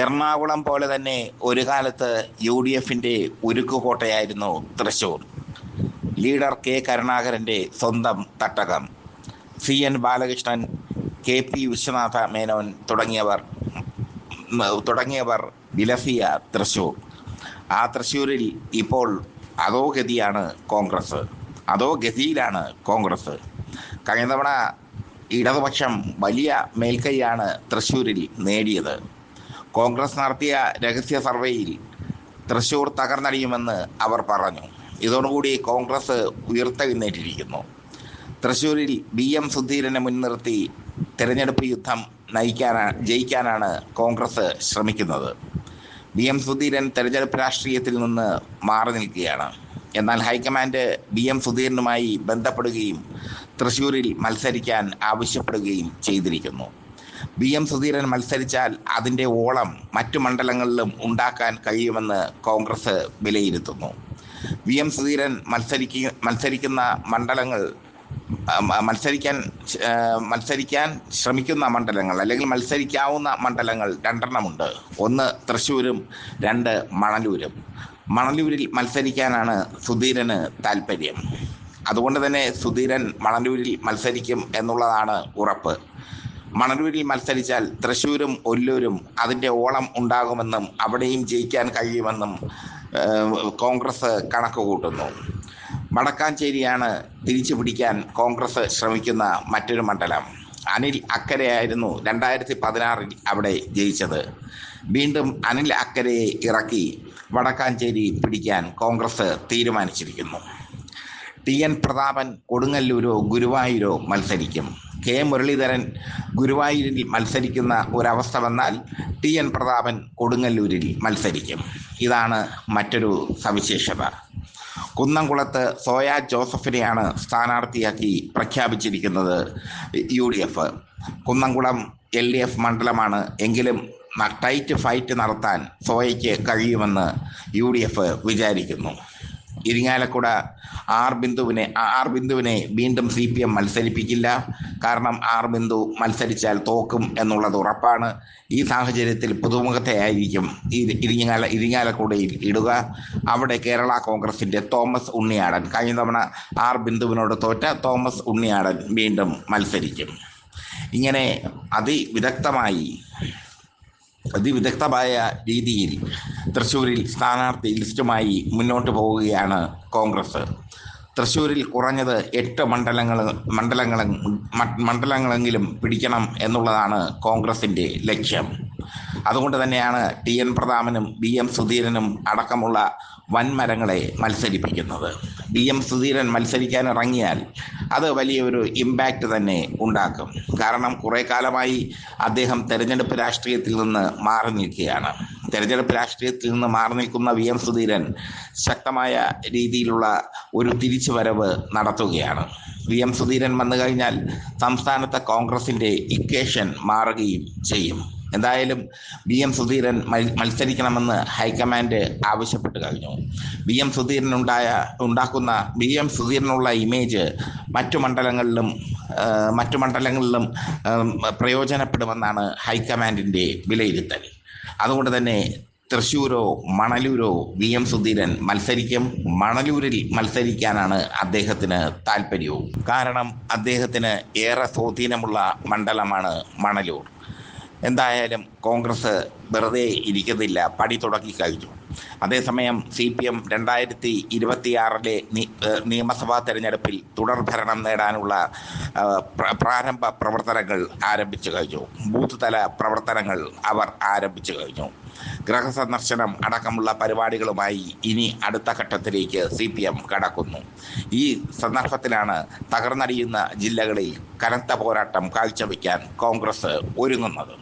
എറണാകുളം പോലെ തന്നെ ഒരു കാലത്ത് യു ഡി എഫിന്റെ ഉരുക്കുകോട്ടയായിരുന്നു തൃശൂർ. ലീഡർ കെ കരുണാകരന്റെ സ്വന്തം തട്ടകം. C N Balakrishnan K P Viswanatha Menon തുടങ്ങിയവർ തുടങ്ങിയവർ വിലസിയ തൃശൂർ. ആ തൃശ്ശൂരിൽ ഇപ്പോൾ അതോ ഗതിയാണ് കോൺഗ്രസ്. അതോ ഗതിയിലാണ് കോൺഗ്രസ്. കഴിഞ്ഞ തവണ ഇടതുപക്ഷം വലിയ മേൽക്കൈയാണ് തൃശ്ശൂരിൽ നേടിയത്. കോൺഗ്രസ് നടത്തിയ രഹസ്യ സർവേയിൽ തൃശൂർ തകർന്നടിയുമെന്ന് അവർ പറഞ്ഞു. ഇതോടുകൂടി കോൺഗ്രസ് ഉയർത്തെഴുന്നേറ്റിരിക്കുന്നു തൃശ്ശൂരിൽ ബി എം സുധീരനെ മുൻനിർത്തി തിരഞ്ഞെടുപ്പ് യുദ്ധം നയിക്കാനാണ് ജയിക്കാനാണ് കോൺഗ്രസ് ശ്രമിക്കുന്നത്. ബി എം സുധീരൻ തെരഞ്ഞെടുപ്പ് രാഷ്ട്രീയത്തിൽ നിന്ന് മാറി നിൽക്കുകയാണ്. എന്നാൽ ഹൈക്കമാൻഡ് ബി എം സുധീരനുമായി ബന്ധപ്പെടുകയും തൃശ്ശൂരിൽ മത്സരിക്കാൻ ആവശ്യപ്പെടുകയും ചെയ്തിരിക്കുന്നു. ബി എം സുധീരൻ മത്സരിച്ചാൽ അതിന്റെ ഓളം മറ്റു മണ്ഡലങ്ങളിലും ഉണ്ടാക്കാൻ കഴിയുമെന്ന് കോൺഗ്രസ് വിലയിരുത്തുന്നു. വി എം സുധീരൻ മത്സരിക്ക മത്സരിക്കുന്ന മണ്ഡലങ്ങൾ മത്സരിക്കാൻ മത്സരിക്കാൻ ശ്രമിക്കുന്ന മണ്ഡലങ്ങൾ അല്ലെങ്കിൽ മത്സരിക്കാവുന്ന മണ്ഡലങ്ങൾ രണ്ടെണ്ണമുണ്ട്. ഒന്ന് തൃശ്ശൂരും രണ്ട് മണലൂരും. മണലൂരിൽ മത്സരിക്കാനാണ് സുധീരന് താല്പര്യം അതുകൊണ്ട് തന്നെ സുധീരൻ മണലൂരിൽ മത്സരിക്കും എന്നുള്ളതാണ് ഉറപ്പ്. മണലൂരിൽ മത്സരിച്ചാൽ തൃശ്ശൂരും ഒല്ലൂരും അതിന്റെ ഓളം ഉണ്ടാകുമെന്നും അവിടെയും ജയിക്കാൻ കഴിയുമെന്നും കോൺഗ്രസ് കണക്ക് കൂട്ടുന്നു. വടക്കാഞ്ചേരിയാണ് തിരിച്ചു പിടിക്കാൻ കോൺഗ്രസ് ശ്രമിക്കുന്ന മറ്റൊരു മണ്ഡലം. അനിൽ അക്കരയായിരുന്നു രണ്ടായിരത്തി പതിനാറിൽ അവിടെ ജയിച്ചത്. വീണ്ടും അനിൽ അക്കരയെ ഇറക്കി വടക്കാഞ്ചേരി പിടിക്കാൻ കോൺഗ്രസ് തീരുമാനിച്ചിരിക്കുന്നു. ടി. എൻ. പ്രതാപൻ കൊടുങ്ങല്ലൂരോ ഗുരുവായൂരോ മത്സരിക്കും. കെ മുരളീധരൻ ഗുരുവായൂരിൽ മത്സരിക്കുന്ന ഒരവസ്ഥ വന്നാൽ ടി എൻ പ്രതാപൻ കൊടുങ്ങല്ലൂരിൽ മത്സരിക്കും. ഇതാണ് മറ്റൊരു സവിശേഷത. കുന്നംകുളത്ത് സോയ ജോസഫിനെയാണ് സ്ഥാനാർത്ഥിയാക്കി പ്രഖ്യാപിച്ചിരിക്കുന്നത് U D F. Kunnamkulam L D F മണ്ഡലമാണ് എങ്കിലും ടൈറ്റ് ഫൈറ്റ് നടത്താൻ സോയയ്ക്ക് കഴിയുമെന്ന് യു ഡി എഫ് വിചാരിക്കുന്നു. ഇരിങ്ങാലക്കുട ആർ ബിന്ദുവിനെ ആർ ബിന്ദുവിനെ വീണ്ടും സി പി എം മത്സരിപ്പിക്കില്ല. കാരണം ആർ ബിന്ദു മത്സരിച്ചാൽ തോക്കും എന്നുള്ളത് ഉറപ്പാണ്. ഈ സാഹചര്യത്തിൽ പുതുമുഖത്തെ ആയിരിക്കും ഇരിങ്ങാല ഇരിങ്ങാലക്കുടയിൽ ഇടുക. അവിടെ കേരള കോൺഗ്രസിന്റെ തോമസ് ഉണ്ണിയാടൻ കഴിഞ്ഞ തവണ ആർ ബിന്ദുവിനോട് തോറ്റ തോമസ് ഉണ്ണിയാടൻ വീണ്ടും മത്സരിക്കും. ഇങ്ങനെ അതിവിദഗ്ധമായി അതിവിദഗ്ധമായ രീതിയിൽ തൃശ്ശൂരിൽ സ്ഥാനാർത്ഥി ലിസ്റ്റുമായി മുന്നോട്ട് പോവുകയാണ് കോൺഗ്രസ്. തൃശ്ശൂരിൽ കുറഞ്ഞത് എട്ട് മണ്ഡലങ്ങൾ മണ്ഡലങ്ങൾ മണ്ഡലങ്ങളെങ്കിലും പിടിക്കണം എന്നുള്ളതാണ് കോൺഗ്രസിന്റെ ലക്ഷ്യം. അതുകൊണ്ട് തന്നെയാണ് ടി എൻ പ്രതാപനും ബി എം സുധീരനും അടക്കമുള്ള വൻമരങ്ങളെ മത്സരിപ്പിക്കുന്നത്. ബി എം സുധീരൻ മത്സരിക്കാൻ ഇറങ്ങിയാൽ അത് വലിയൊരു ഇമ്പാക്റ്റ് തന്നെ ഉണ്ടാക്കും. കാരണം കുറേ കാലമായി അദ്ദേഹം തെരഞ്ഞെടുപ്പ് രാഷ്ട്രീയത്തിൽ നിന്ന് മാറി നിൽക്കുകയാണ്. തെരഞ്ഞെടുപ്പ് രാഷ്ട്രീയത്തിൽ നിന്ന് മാറി നിൽക്കുന്ന വി എം സുധീരൻ ശക്തമായ രീതിയിലുള്ള ഒരു തിരിച്ചുവരവ് നടത്തുകയാണ്. വി എം സുധീരൻ വന്നു കഴിഞ്ഞാൽ സംസ്ഥാനത്തെ കോൺഗ്രസിന്റെ ഇക്വേഷൻ മാറുകയും ചെയ്യും. എന്തായാലും വി എം സുധീരൻ മത്സരിക്കണമെന്ന് ഹൈക്കമാൻഡ് ആവശ്യപ്പെട്ട് കഴിഞ്ഞു. വി എം സുധീരനുണ്ടായ ഉണ്ടാക്കുന്ന വി എം സുധീരനുള്ള ഇമേജ് മറ്റു മണ്ഡലങ്ങളിലും മറ്റു മണ്ഡലങ്ങളിലും പ്രയോജനപ്പെടുമെന്നാണ് ഹൈക്കമാൻഡിന്റെ വിലയിരുത്തൽ. അതുകൊണ്ട് തന്നെ തൃശ്ശൂരോ മണലൂരോ വി എം സുധീരൻ മത്സരിക്കും. മണലൂരിൽ മത്സരിക്കാനാണ് അദ്ദേഹത്തിന് താല്പര്യവും. കാരണം അദ്ദേഹത്തിന് ഏറെ സ്വാധീനമുള്ള മണ്ഡലമാണ് മണലൂർ. എന്തായാലും കോൺഗ്രസ് വെറുതെ ഇരിക്കുന്നില്ല. പടി തുടക്കി കഴിഞ്ഞു. അതേസമയം സി പി എം രണ്ടായിരത്തി ഇരുപത്തിയാറിലെ നിയമസഭാ തെരഞ്ഞെടുപ്പിൽ തുടർ ഭരണം നേടാനുള്ള പ്രാരംഭ പ്രവർത്തനങ്ങൾ ആരംഭിച്ചു കഴിഞ്ഞു. ബൂത്ത് തല പ്രവർത്തനങ്ങൾ അവർ ആരംഭിച്ചു കഴിഞ്ഞു. ഗ്രഹസന്ദർശനം അടക്കമുള്ള പരിപാടികളുമായി ഇനി അടുത്ത ഘട്ടത്തിലേക്ക് സി പി എം കടക്കുന്നു. ഈ സന്ദർഭത്തിലാണ് തകർന്നടിയുന്ന ജില്ലകളിൽ കനത്ത പോരാട്ടം കാഴ്ചവെക്കാൻ കോൺഗ്രസ് ഒരുങ്ങുന്നത്.